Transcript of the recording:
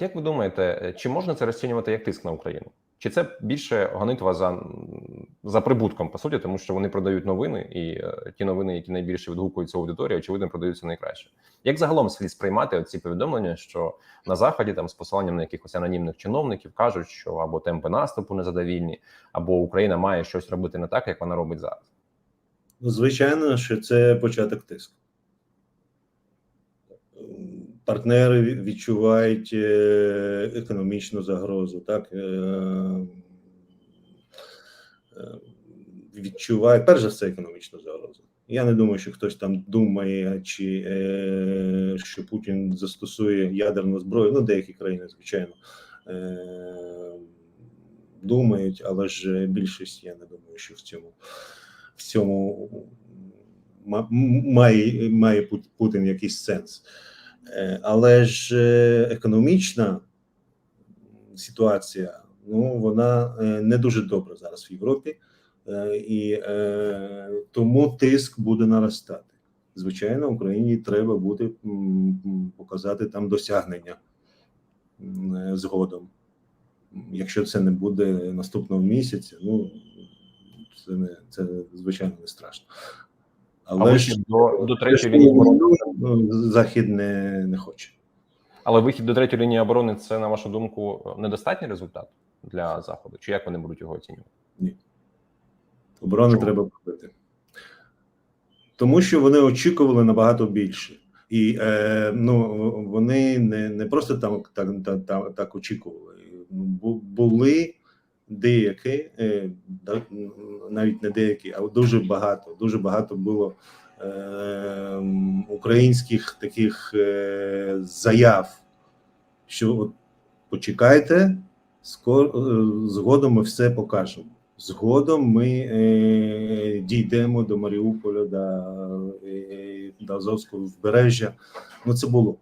Як ви думаєте, е, чи можна це розцінювати як тиск на Україну? Чи це більше гонитва за, за прибутком, по суті, тому що вони продають новини, і е, ті новини, які найбільше відгукуються аудиторії, очевидно, продаються найкраще. Як загалом слід сприймати ці повідомлення, що на заході там з посиланням на якихось анонімних чиновників кажуть, що або темпи наступу незадовільні, або Україна має щось робити не так, як вона робить зараз? Ну, Звичайно, що це початок тиску. Партнери відчувають е, економічну загрозу, так е, е, відчувають перш за все економічну загрозу. Я не думаю, що хтось там думає, чи е, що Путін застосує ядерну зброю. Ну, деякі країни, звичайно, е, думають, але ж більшість я не думаю, що в цьому в цьому має, має Пут- Путін якийсь сенс. Е, Але ж е, економічна ситуація, ну вона е, не дуже добра зараз в Європі, і тому тиск буде наростати. Звичайно, Україні треба буде показати там досягнення згодом. Якщо це не буде наступного місяця, ну це не це звичайно не страшно. А Але ж вихід до, до третьої лінії оборони, ну, Захід не, не хоче. але вихід до третьої лінії оборони це, на вашу думку, недостатній результат для заходу? Чи як вони будуть його оцінювати? Оборону Чому? треба пробити. Тому що вони очікували набагато більше. І е, ну, вони не, не просто там так, так, так, так очікували. Бу- Були деякі, е, навіть не деякі, а дуже багато. Дуже багато було е, українських таких е, заяв, що от почекайте, згодом ми все покажемо. Згодом ми е, дійдемо до Маріуполя, до, е, до Азовського узбережжя. Ну це було.